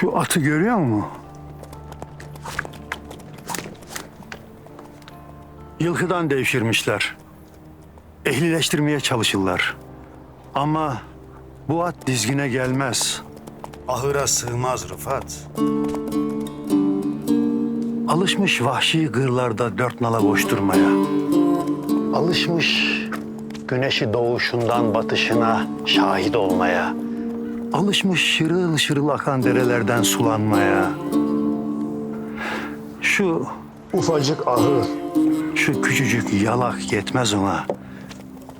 Şu atı görüyor musun? Yılkıdan devşirmişler. Ehlileştirmeye çalışırlar. Ama bu at dizgine gelmez. Ahıra sığmaz Rıfat. Alışmış vahşi gırlarda dört nala koşturmaya. Alışmış güneşi doğuşundan batışına şahit olmaya. Alışmış şırıl şırıl akan derelerden sulanmaya. Şu ufacık ahır, şu küçücük yalak yetmez ona.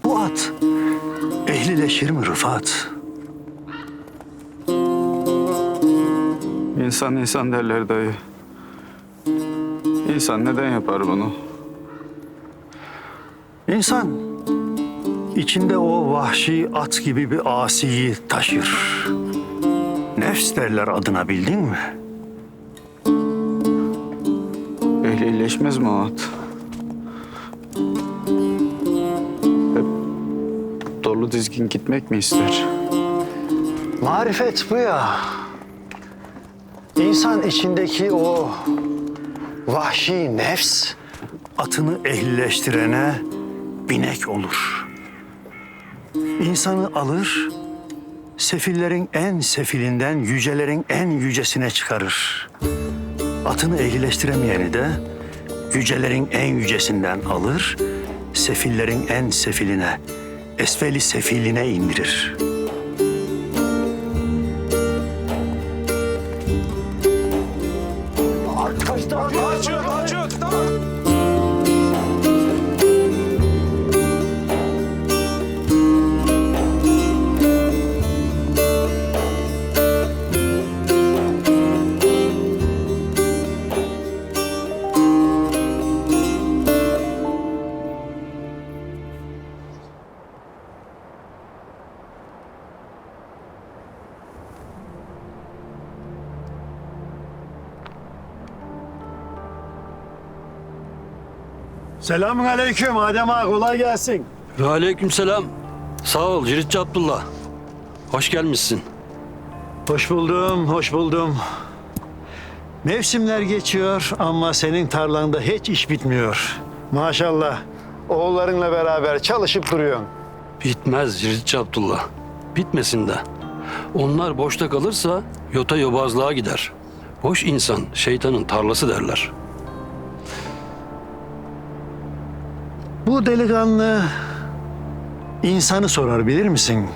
Bu at ehlileşir mi Rıfat? İnsan insan derler dayı. İnsan neden yapar bunu? İnsan içinde o vahşi at gibi bir asiyi taşır. Nefs derler adına bildin mi? Ehlileşmez mi o at? Hep dolu dizgin gitmek mi ister? Marifet bu ya. İnsan içindeki o vahşi nefs atını ehlileştirene binek olur. İnsanı alır, sefillerin en sefilinden yücelerin en yücesine çıkarır. Atını ehlileştiremeyeni de yücelerin en yücesinden alır, sefillerin en sefiline, esfeli sefiline indirir. Selamun aleyküm Adem ağa kolay gelsin. Ve aleykümselam. Sağ ol Ciritçi Abdullah. Hoş gelmişsin. Hoş buldum, hoş buldum. Mevsimler geçiyor ama senin tarlanda hiç iş bitmiyor. Maşallah. Oğullarınla beraber çalışıp duruyorsun. Bitmez Ciritçi Abdullah. Bitmesin de. Onlar boşta kalırsa yota yobazlığa gider. Boş insan şeytanın tarlası derler. Bu delikanlı insanı sorar bilir misin?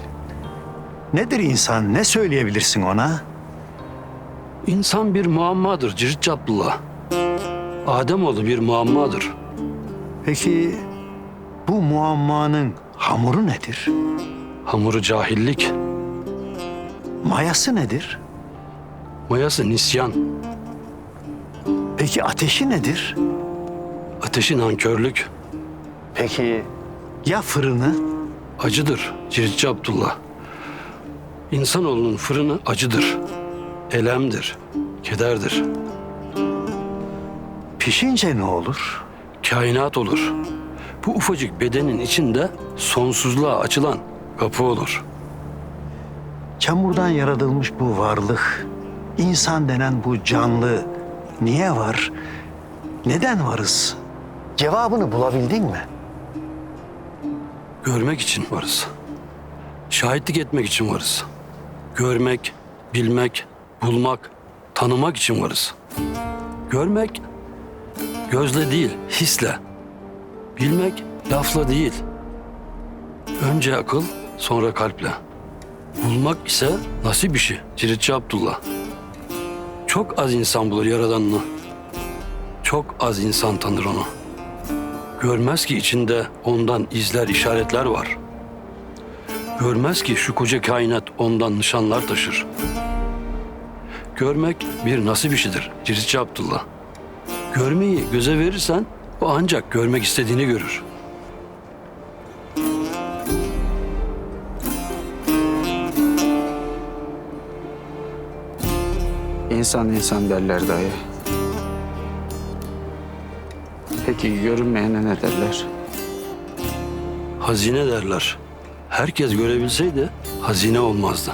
Nedir insan? Ne söyleyebilirsin ona? İnsan bir muammadır Ciritçi Abdullah. Ademoğlu bir muammadır. Peki bu muammanın hamuru nedir? Hamuru cahillik, Mayası nedir? mayası nisyan, Peki ateşi nedir? ateşi nankörlük, Peki ya fırını? acıdır Ciritçi Abdullah. İnsanoğlunun fırını acıdır, elemdir, kederdir. Pişince ne olur? kainat olur. Bu ufacık bedenin içinde sonsuzluğa açılan kapı olur. Çamurdan yaratılmış bu varlık, insan denen bu canlı niye var? Neden varız? Cevabını bulabildin mi? Görmek için varız. Şahitlik etmek için varız. Görmek, bilmek, bulmak, tanımak için varız. Görmek gözle değil, hisle. Bilmek lafla değil. Önce akıl, sonra kalple. Bulmak ise nasip işi Ciritçi Abdullah. Çok az insan bulur yaradanını. Çok az insan tanır onu. Görmez ki içinde ondan izler, işaretler var. Görmez ki şu koca kainat ondan nişanlar taşır. Görmek bir nasip işidir Ciritçi Abdullah. Görmeyi göze verirsen o ancak görmek istediğini görür. İnsan insan derler dayı. Peki görünmeyene ne derler? Hazine derler. Herkes görebilseydi hazine olmazdı.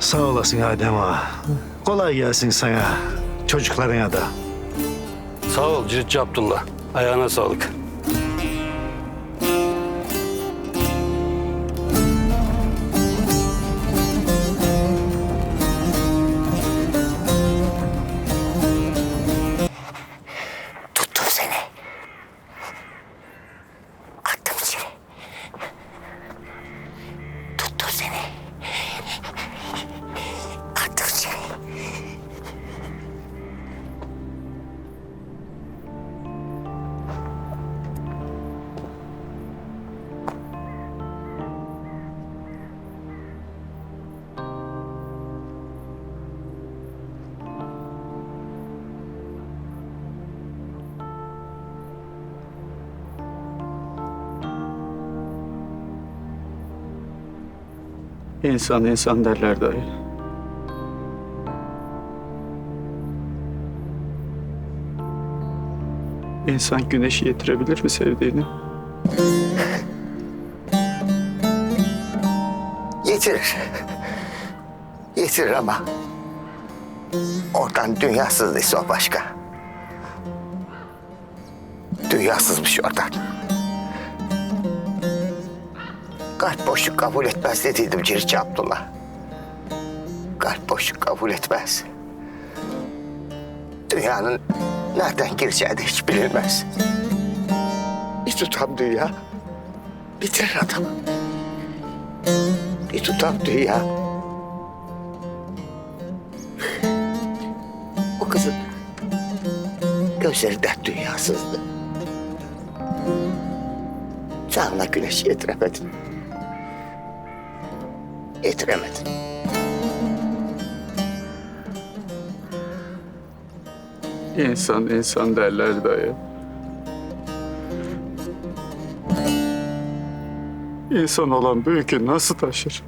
Sağ olasın Adem ağa. Kolay gelsin sana, çocuklarına da. Sağ ol Ciritçi Abdullah. Ayağına sağlık. İnsan insan derler dayı. İnsan güneşi yetirebilir mi sevdiğini? Yetirir. Yetirir ama oradan dünyasızlıysa o başka. Dünyasızmış oradan. Kalp boşluk kabul etmez dediydim Ciritçi Abdullah. Kalp boşluk kabul etmez. Dünyanın nereden gireceği de hiç bilinmez. Bir tutam dünya bitirir adamı. Bir tutam dünya. O kızın gözlerinden dünyasızdı. Sen ona güneşi yetiremedin. Yetiremedin. İnsan insan derler dayı. İnsan olan bu nasıl taşır?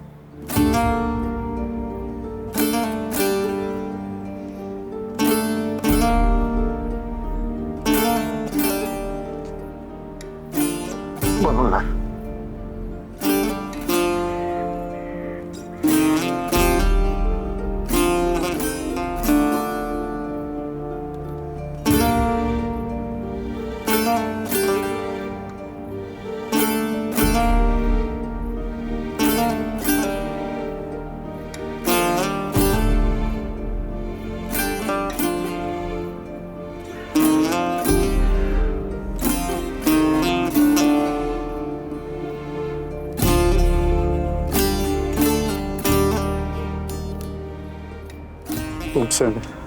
Soon.